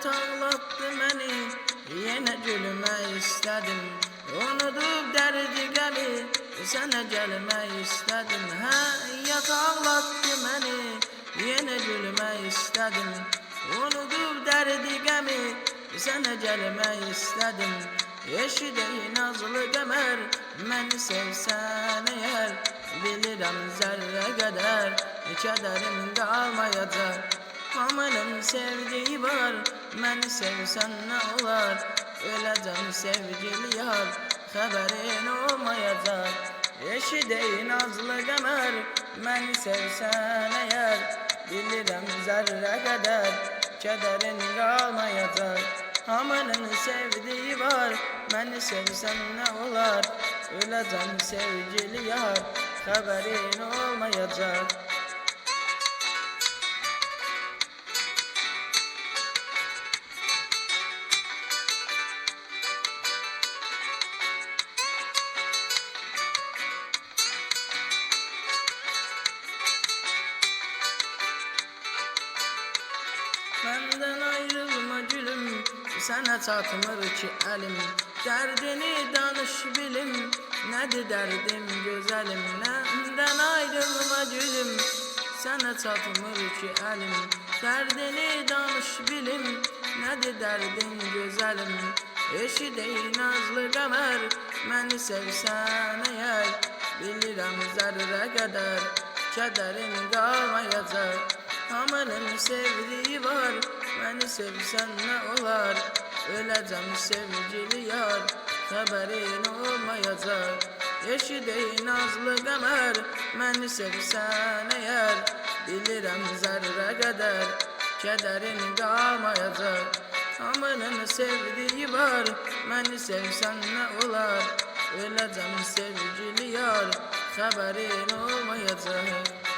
Hayat ağlattı beni Yine gülme istedim. Unutup derdi gemi Sana gelme istedim. Hayat ağlattı beni Yine gülme istedim. Unutup derdi gemi Sana gelme istedim. Eşideyi nazlı kemer Beni sevsen eğer. Bilirim zerre kadar Kederim kalmayacak Amanın sevdiği var Beni sevsen ne olar Öleceğim sevgili yar Haberin olmayacak. Eşideyi nazlı kemer Beni sevsen eğer. Bilirim zerre kadar Kederin kalmayacak. Amanın sevdiği var Beni sevsen ne olar Öleceğim sevgili yar Haberin olmayacak Sana çatmır ki elim. Derdini danış bilim. Nedir derdim güzelim? Benden ayrılma gülüm? Sana çatmır ki elim. Derdini danış bilim. Nedir derdin güzelim? Eşi değil nazlı kamer Beni sevsen eğer Bilirim zerre kadar. Kederin kalmayacak Amanın sevdiği var sevsen ne olar? Öleceğim sevgili yar Haberin olmayacak. Eşi değil nazlı kamer Beni sevsen eğer Bilirim zerre kadar Kederin kalmayacak. Amanın sevdiği var Beni sevsen ne olar? Öleceğim sevgili yar Haberin olmayacak